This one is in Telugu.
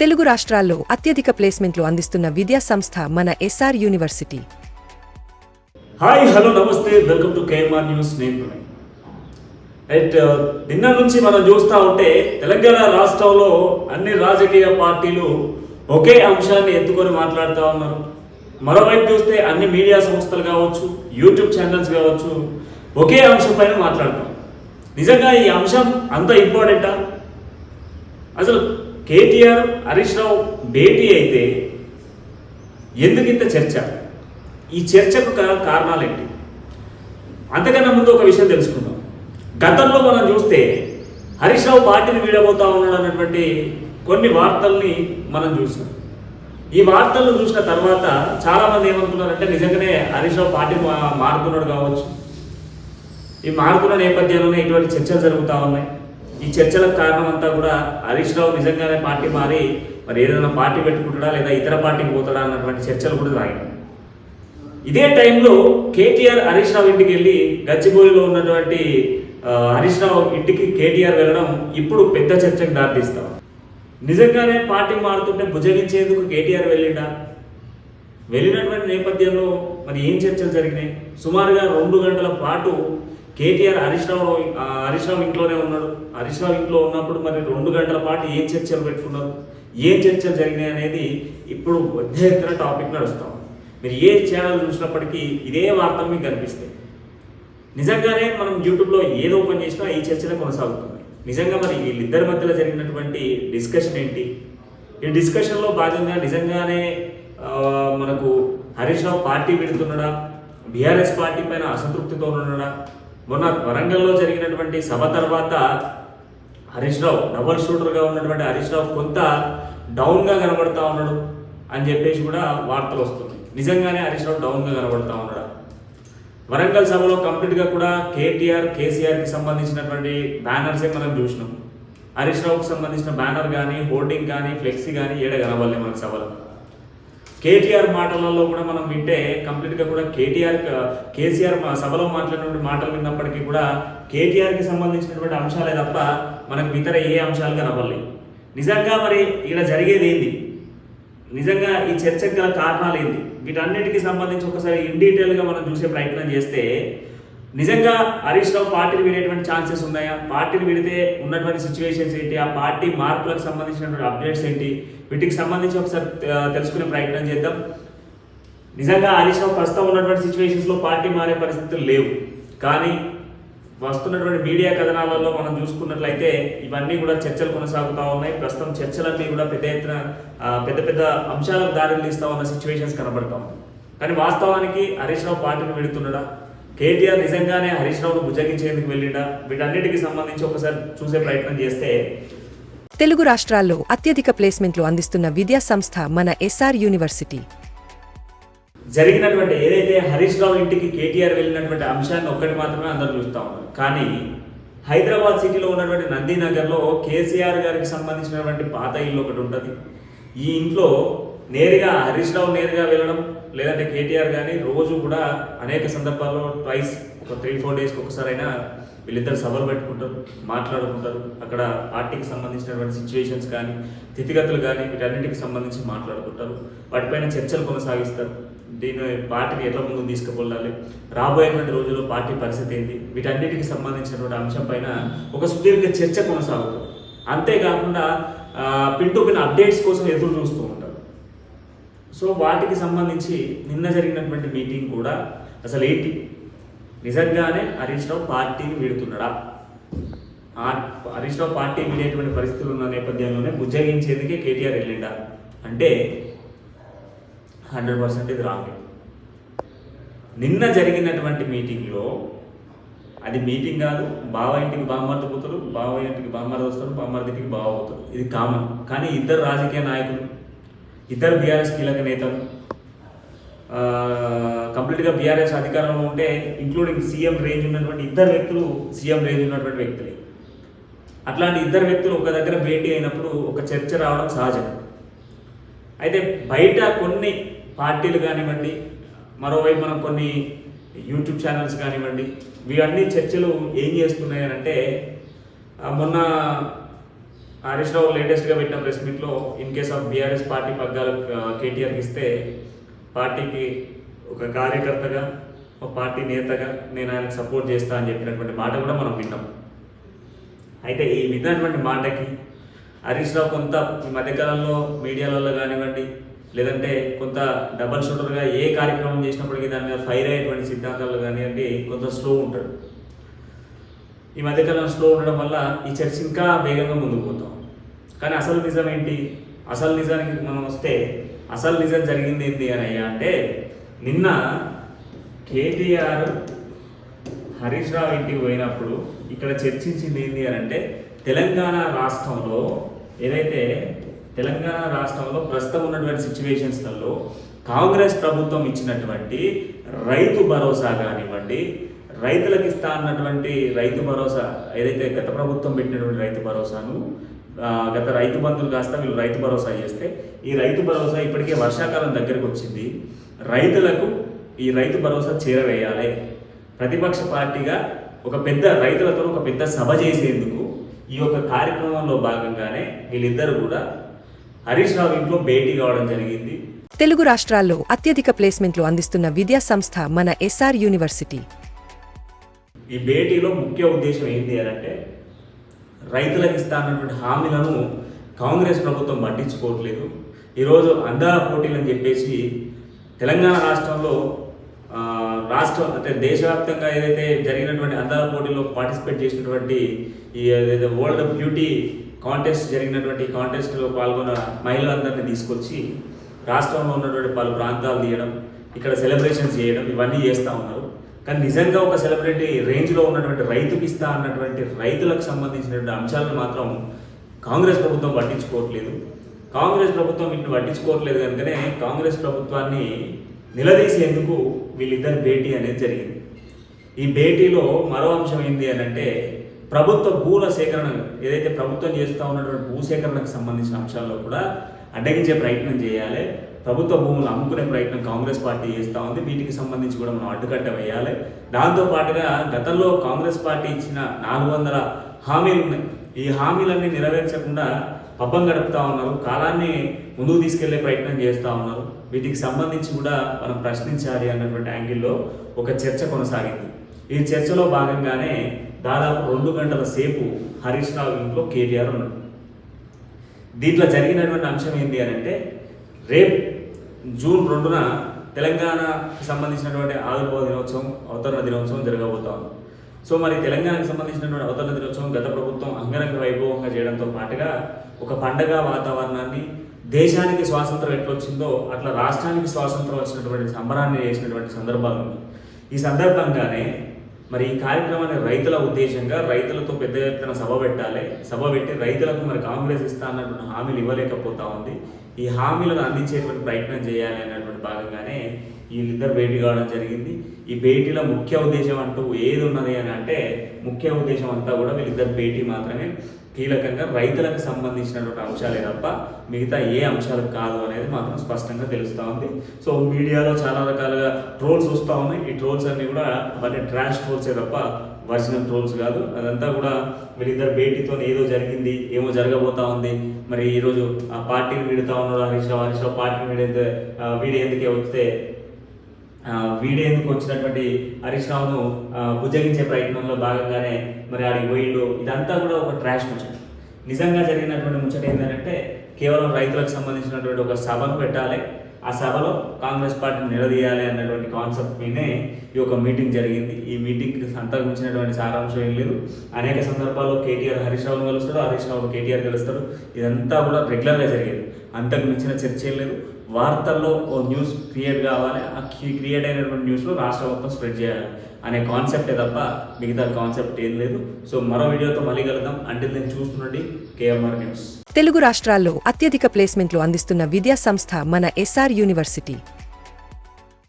తెలుగు రాష్ట్రాల్లో అత్యధిక ప్లేస్మెంట్లు అందిస్తున్న విద్యా సంస్థ మన SR university. Hi hello namaste welcome to KMR news నేను రైట్ నిన్న నుంచి మనం చూస్తూ ఉంటే తెలంగాణ రాష్ట్రంలో అన్ని రాజకీయ పార్టీలు ఒకే అంశాన్ని ఎత్తుకొని మాట్లాడుతూ ఉన్నారు. మరోవైపు చూస్తే అన్ని మీడియా సంస్థలు కావచ్చు యూట్యూబ్ ఛానల్స్ కావచ్చు ఒకే అంశం పైన మాట్లాడతాం. నిజంగా ఈ అంశం అంత ఇంపార్టెంటా? అసలు కేటీఆర్ హరీష్ రావు భేటీ అయితే ఎందుకు ఇంత చర్చ? ఈ చర్చకు కారణాలు ఏంటి అంతకన్నా ముందు ఒక విషయం తెలుసుకుందాం. గతంలో మనం చూస్తే హరీష్ రావు పార్టీని వీడబోతా ఉన్నాడు అన్నటువంటి కొన్ని వార్తల్ని మనం చూసాం. ఈ వార్తలను చూసిన తర్వాత చాలా మంది ఏమనుకున్నారంటే నిజంగానే హరీష్ రావు పార్టీ మారుతున్నాడు కావచ్చు. ఈ మారుతున్న నేపథ్యంలోనే ఇటువంటి చర్చలు జరుగుతూ ఉన్నాయి. ఈ చర్చలకు కారణం అంతా కూడా హరీష్ రావు నిజంగానే పార్టీ మారి మరి ఏదైనా పార్టీ పెట్టుకుంటాడా లేదా ఇతర పార్టీకి పోతాడా అన్నటువంటి చర్చలు కూడా సాగినాయి ఇదే టైంలో కేటీఆర్ హరీష్ రావు ఇంటికి వెళ్ళి గచ్చిబౌలిలో ఉన్నటువంటి హరీష్ రావు ఇంటికి కేటీఆర్ వెళ్ళడం ఇప్పుడు పెద్ద చర్చకు దారితీస్తాం. నిజంగానే పార్టీ మారుతుంటే భుజగించేందుకు కేటీఆర్ వెళ్ళిండా? వెళ్ళినటువంటి నేపథ్యంలో మరి ఏం చర్చలు జరిగినాయి? సుమారుగా రెండు గంటల పాటు కేటీఆర్ హరీష్ రావు హరీష్ రావు ఇంట్లోనే ఉన్నాడు. హరీష్ రావు ఇంట్లో ఉన్నప్పుడు మరి రెండు గంటల పాటు ఏం చర్చలు పెట్టుకున్నారు? ఏం చర్చలు జరిగినాయి అనేది ఇప్పుడు పెద్ద ఎత్తున టాపిక్ నడుస్తాం. మీరు ఏ ఛానల్ చూసినప్పటికీ ఇదే వార్త మీకు కనిపిస్తాయి. నిజంగానే మనం యూట్యూబ్లో ఏదో ఓపెన్ చేసినా ఈ చర్చనే కొనసాగుతుంది. నిజంగా మరి వీళ్ళిద్దరి మధ్యలో జరిగినటువంటి డిస్కషన్ ఏంటి? ఈ డిస్కషన్లో భాగంగా నిజంగానే మనకు హరీష్ రావు పార్టీ పెడుతున్నాడా? బీఆర్ఎస్ పార్టీ పైన అసంతృప్తితో ఉన్నాడా? మొన్న వరంగల్లో జరిగినటువంటి సభ తర్వాత హరీష్ రావు డబల్ షూటర్గా ఉన్నటువంటి హరీష్ రావు కొంత డౌన్గా కనబడతా ఉన్నాడు అని చెప్పేసి కూడా వార్తలు వస్తుంది నిజంగానే హరీష్ రావు డౌన్గా కనబడతా ఉన్నాడు? వరంగల్ సభలో కంప్లీట్గా కూడా కేటీఆర్ కేసీఆర్కి సంబంధించినటువంటి బ్యానర్సే మనం చూసినాం. హరీష్ రావుకి సంబంధించిన బ్యానర్ కానీ హోర్డింగ్ కానీ ఫ్లెక్సీ కానీ ఏడ కనబడలే మనకు సభలో. కేటీఆర్ మాటలలో కూడా మనం వింటే కంప్లీట్గా కూడా కేటీఆర్ కేసీఆర్ సభలో మాట్లాడినటువంటి మాటలు విన్నప్పటికీ కూడా కేటీఆర్కి సంబంధించినటువంటి అంశాలే తప్ప మనకు ఇతర ఏ అంశాలు కనబడలేదు నిజంగా మరి ఇక్కడ జరిగేది ఏంది నిజంగా ఈ చర్చకు గల కారణాలు ఏంటి వీటన్నిటికీ సంబంధించి ఒకసారి ఇన్ డీటెయిల్గా మనం చూసే ప్రయత్నం చేస్తే నిజంగా హరీష్ రావు పార్టీని వీడేటువంటి ఛాన్సెస్ ఉన్నాయా? పార్టీని విడితే ఉన్నటువంటి సిచ్యువేషన్స్ ఏంటి? ఆ పార్టీ మార్పులకు సంబంధించినటువంటి అప్డేట్స్ ఏంటి? వీటికి సంబంధించి ఒకసారి తెలుసుకునే ప్రయత్నం చేద్దాం. నిజంగా హరీష్ రావు ప్రస్తుతం ఉన్నటువంటి సిచ్యువేషన్స్లో పార్టీ మారే పరిస్థితులు లేవు. కానీ వస్తున్నటువంటి మీడియా కథనాలలో మనం చూసుకున్నట్లయితే ఇవన్నీ కూడా చర్చలు కొనసాగుతూ ఉన్నాయి. ప్రస్తుతం చర్చలన్నీ కూడా పెద్ద ఎత్తున పెద్ద పెద్ద అంశాలకు దారిలు తీస్తూ ఉన్న సిచ్యువేషన్స్ కనబడతా ఉన్నాయి. కానీ వాస్తవానికి హరీష్ రావు పార్టీని వెళుతున్నాడా కేటీఆర్ నిజంగానే హరీష్ రావును భుజగించేందుకు వెళ్ళిండా? వీటన్నిటికి సంబంధించి ఒకసారి చూసే ప్రయత్నం చేస్తే తెలుగు రాష్ట్రాల్లో అత్యధిక ప్లేస్మెంట్లు అందిస్తున్న విద్యా సంస్థ మన ఎస్ఆర్ యూనివర్సిటీ. జరిగినటువంటి ఏదైతే హరీష్ రావు ఇంటికి కేటీఆర్ వెళ్ళినటువంటి అంశాన్ని ఒక్కటి మాత్రమే అందరూ చూస్తూ ఉన్నారు. కానీ హైదరాబాద్ సిటీలో ఉన్నటువంటి నందీనగర్లో కేసీఆర్ గారికి సంబంధించినటువంటి పాత ఇల్లు ఒకటి ఉంటుంది. ఈ ఇంట్లో నేరుగా హరీష్ రావు నేరుగా వెళ్ళడం లేదంటే కేటీఆర్ కానీ రోజు కూడా అనేక సందర్భాల్లో ట్వైస్ ఒక త్రీ ఫోర్ డేస్కి ఒకసారైనా వీళ్ళిద్దరు సభలు పెట్టుకుంటారు మాట్లాడుకుంటారు. అక్కడ పార్టీకి సంబంధించినటువంటి సిచ్యువేషన్స్ కానీ స్థితిగతులు కానీ వీటన్నిటికి సంబంధించి మాట్లాడుకుంటారు. వాటిపైన చర్చలు కొనసాగిస్తారు. దీని పార్టీని ఎట్లా ముందుకు తీసుకుపోవాలి? రాబోయేటువంటి రోజుల్లో పార్టీ పరిస్థితి ఏంటి? వీటన్నిటికి సంబంధించినటువంటి అంశం పైన ఒక సుదీర్ఘ చర్చ కొనసాగుతుంది. అంతేకాకుండా ఆ, పిన్ టు పిన్ అప్డేట్స్ కోసం ఎదురు చూస్తూ ఉంటారు. సో వాటికి సంబంధించి నిన్న జరిగినటువంటి మీటింగ్ కూడా అసలు ఏంటి? నిజంగానే హరీష్ రావు పార్టీని వీడుతున్నాడా? హరీష్ రావు పార్టీ వీడేటువంటి పరిస్థితులు ఉన్న నేపథ్యంలోనే బుజ్జగించేందుకే కేటీఆర్ వెళ్ళిండా? అంటే హండ్రెడ్ పర్సెంట్ ఇది రాంగ్. నిన్న జరిగినటువంటి మీటింగ్లో అది మీటింగ్ కాదు బావ ఇంటికి బామ్మర్ది పోతారు బావ ఇంటికి బామ్మర్ది వస్తారు బామ్మర్ది ఇంటికి బావ పోతారు. ఇది కామన్. కానీ ఇద్దరు రాజకీయ నాయకులు ఇద్దరు బీఆర్ఎస్ కీలక నేతలు. కంప్లీట్గా బీఆర్ఎస్ అధికారంలో ఉంటే ఇంక్లూడింగ్ సీఎం రేంజ్ ఉన్నటువంటి ఇద్దరు వ్యక్తులు సీఎం రేంజ్ ఉన్నటువంటి వ్యక్తులే. అట్లాంటి ఇద్దరు వ్యక్తులు ఒక దగ్గర భేటీ అయినప్పుడు ఒక చర్చ రావడం సహజం. అయితే బయట కొన్ని పార్టీలు కానివ్వండి మరోవైపు మనం కొన్ని యూట్యూబ్ ఛానల్స్ కానివ్వండి ఇవన్నీ చర్చలు ఏం చేస్తున్నాయి అంటే మొన్న హరీష్ రావు లేటెస్ట్గా పెట్టిన ప్రెస్ మీట్లో in case of BRS party పగ్గాలు కేటీఆర్కి ఇస్తే పార్టీకి ఒక కార్యకర్తగా ఒక పార్టీ నేతగా నేను ఆయనకు సపోర్ట్ చేస్తా అని చెప్పినటువంటి మాట కూడా మనం విన్నాం. అయితే ఈ విన్నటువంటి మాటకి హరీష్ రావు కొంత ఈ మధ్యకాలంలో మీడియాలలో కానివ్వండి లేదంటే కొంత డబల్ షూటర్గా ఏ కార్యక్రమం చేసినప్పటికీ దాని మీద ఫైర్ అయ్యేటువంటి సిద్ధాంతాలు కానివ్వండి కొంత స్లో ఉంటాడు ఈ మధ్యకాలం స్లో ఉండడం వల్ల ఈ చర్చ ఇంకా వేగంగా ముందుకు పోతాం. కానీ అసలు నిజం ఏంటి అసలు నిజానికి మనం వస్తే అసలు నిజం జరిగింది ఏంటి అని అయ్యా అంటే నిన్న కేటీఆర్ హరీష్ రావు ఇంటికి పోయినప్పుడు ఇక్కడ చర్చించింది ఏంటి అని అంటే తెలంగాణ రాష్ట్రంలో ఏదైతే తెలంగాణ రాష్ట్రంలో ప్రస్తుతం ఉన్నటువంటి సిచ్యువేషన్స్లలో కాంగ్రెస్ ప్రభుత్వం ఇచ్చినటువంటి రైతు భరోసా కానివ్వండి రైతులకు ఇస్తా అన్నటువంటి రైతు భరోసా ఏదైతే గత ప్రభుత్వం పెట్టినటువంటి రైతు భరోసాను గత రైతు బంధువులు కాస్త వీళ్ళు రైతు భరోసా చేస్తే ఈ రైతు భరోసా ఇప్పటికే వర్షాకాలం దగ్గరకు వచ్చింది. రైతులకు ఈ రైతు భరోసా చేరవేయాలి. ప్రతిపక్ష పార్టీగా ఒక పెద్ద రైతులతో ఒక పెద్ద సభ చేసేందుకు ఈ యొక్క కార్యక్రమంలో భాగంగానే వీళ్ళిద్దరు కూడా హరీష్ రావు ఇంట్లో భేటీ కావడం జరిగింది. తెలుగు రాష్ట్రాల్లో అత్యధిక ప్లేస్మెంట్లు అందిస్తున్న విద్యా సంస్థ మన ఎస్ఆర్ యూనివర్సిటీ. ఈ భేటీలో ముఖ్య ఉద్దేశం ఏంటి అని అంటే రైతులకు ఇస్తానటువంటి హామీలను కాంగ్రెస్ ప్రభుత్వం పట్టించుకోవట్లేదు. ఈరోజు అందాల పోటీలు అని చెప్పేసి తెలంగాణ రాష్ట్రంలో రాష్ట్రం అంటే దేశవ్యాప్తంగా ఏదైతే జరిగినటువంటి అందాల పోటీలో పార్టిసిపేట్ చేసినటువంటి ఈ ఏదైతే వరల్డ్ బ్యూటీ కాంటెస్ట్ జరిగినటువంటి కాంటెస్ట్లో పాల్గొన్న మహిళలందరినీ తీసుకొచ్చి రాష్ట్రంలో ఉన్నటువంటి పలు ప్రాంతాలు తీయడం ఇక్కడ సెలబ్రేషన్స్ చేయడం ఇవన్నీ చేస్తూ ఉన్నారు. కానీ నిజంగా ఒక సెలబ్రిటీ రేంజ్లో ఉన్నటువంటి రైతుకి ఇస్తా అన్నటువంటి రైతులకు సంబంధించినటువంటి అంశాలను మాత్రం కాంగ్రెస్ ప్రభుత్వం పట్టించుకోవట్లేదు. కాంగ్రెస్ ప్రభుత్వం వీటిని పట్టించుకోవట్లేదు కనుకనే కాంగ్రెస్ ప్రభుత్వాన్ని నిలదీసేందుకు వీళ్ళిద్దరి భేటీ అనేది జరిగింది. ఈ భేటీలో మరో అంశం ఏంటి అని అంటే ప్రభుత్వ భూల సేకరణ ఏదైతే ప్రభుత్వం చేస్తూ ఉన్నటువంటి భూ సేకరణకు సంబంధించిన అంశాల్లో కూడా అడ్డగించే ప్రయత్నం చేయాలి. ప్రభుత్వ భూములు అమ్ముకునే ప్రయత్నం కాంగ్రెస్ పార్టీ చేస్తూ ఉంది. వీటికి సంబంధించి కూడా మనం అడ్డుకట్ట వేయాలి. దాంతో పాటుగా గతంలో కాంగ్రెస్ పార్టీ ఇచ్చిన నాలుగు వందల హామీలు ఉన్నాయి ఈ హామీలన్నీ నెరవేర్చకుండా పబ్బం గడుపుతా ఉన్నారు. కాలాన్ని ముందుకు తీసుకెళ్ళే ప్రయత్నం చేస్తూ ఉన్నారు. వీటికి సంబంధించి కూడా మనం ప్రశ్నించాలి అన్నటువంటి యాంగిల్లో ఒక చర్చ కొనసాగింది. ఈ చర్చలో భాగంగానే దాదాపు రెండు గంటల సేపు హరీష్ రావు ఇంట్లో కేటీఆర్ ఉన్నాడు దీంట్లో జరిగినటువంటి అంశం ఏంటి అని అంటే రేపు జూన్ రెండున తెలంగాణకి సంబంధించినటువంటి ఆవిర్భావ దినోత్సవం అవతరణ దినోత్సవం జరగబోతా ఉంది. సో మరి తెలంగాణకు సంబంధించినటువంటి అవతరణ దినోత్సవం గత ప్రభుత్వం అంగరంగ వైభవంగా చేయడంతో పాటుగా ఒక పండగ వాతావరణాన్ని దేశానికి స్వాతంత్రం ఎట్లొచ్చిందో అట్లా రాష్ట్రానికి స్వాతంత్రం వచ్చినటువంటి సంబరాన్ని చేసినటువంటి సందర్భాలు ఈ సందర్భంగానే మరి ఈ కార్యక్రమాన్ని రైతుల ఉద్దేశంగా రైతులతో పెద్ద ఎత్తున సభ పెట్టాలి. సభ పెట్టి రైతులకు మరి కాంగ్రెస్ ఇస్తా అన్నటువంటి హామీలు ఇవ్వలేకపోతా ఉంది. ఈ హామీలను అందించేటువంటి ప్రయత్నం చేయాలి అన్నటువంటి భాగంగానే వీళ్ళిద్దరు భేటీ కావడం జరిగింది. ఈ భేటీలో ముఖ్య ఉద్దేశం అంటూ ఏది ఉన్నది అని అంటే ముఖ్య ఉద్దేశం అంతా కూడా వీళ్ళిద్దరు భేటీ మాత్రమే కీలకంగా రైతులకు సంబంధించినటువంటి అంశాలే తప్ప మిగతా ఏ అంశాలు కాదు అనేది మాత్రం స్పష్టంగా తెలుస్తూ ఉంది. సో మీడియాలో చాలా రకాలుగా ట్రోల్స్ వస్తూ ఉన్నాయి. ఈ ట్రోల్స్ అన్ని కూడా అవన్నీ ట్రాష్ ట్రోల్సే తప్ప వర్జినల్ ట్రోల్స్ కాదు. అదంతా కూడా వీళ్ళిద్దరు భేటీతో ఏదో జరిగింది ఏమో జరగబోతా ఉంది. మరి ఈరోజు ఆ పార్టీని వీడుతా ఉన్నాడు హరీష్ రావు. హరీష్ రావు పార్టీని వీడైతే వీడి ఎందుకే వస్తే వీడేందుకు వచ్చినటువంటి హరీష్ రావును ఆ, బుజ్జగించే ప్రయత్నంలో భాగంగానే మరి ఆడికి పోయిండు. ఇదంతా కూడా ఒక ట్రాష్ ముచ్చట. నిజంగా జరిగినటువంటి ముచ్చట ఏంటంటే కేవలం రైతులకు సంబంధించినటువంటి ఒక సభను పెట్టాలి. ఆ సభలో కాంగ్రెస్ పార్టీని నిలదీయాలి అన్నటువంటి కాన్సెప్ట్ మీదే ఈ యొక్క మీటింగ్ జరిగింది. ఈ మీటింగ్కి సంతరించినటువంటి సారాంశం ఏం లేదు. అనేక సందర్భాల్లో కేటీఆర్ హరీష్ రావును కలుస్తాడు హరీష్ రావు కేటీఆర్ కలుస్తాడు ఇదంతా కూడా రెగ్యులర్గా జరిగేది. అంతకు మించిన చర్చ ఏం లేదు. వార్తల్లో ఓ న్యూస్ క్రియేట్ కావాలి ఆ క్రియేట్ అయినటువంటి న్యూస్లో రాష్ట్ర మొత్తం స్ప్రెడ్ చేయాలి అనే కాన్సెప్టే తప్ప మిగతా కాన్సెప్ట్ ఏం లేదు. సో మరో వీడియోతో మళ్ళీ కలుద్దాం. అంటే నేను చూస్తుండండి కేఎంఆర్ న్యూస్. తెలుగు రాష్ట్రాల్లో అత్యధిక ప్లేస్మెంట్లు అందిస్తున్న విద్యా సంస్థ మన ఎస్ఆర్ యూనివర్సిటీ.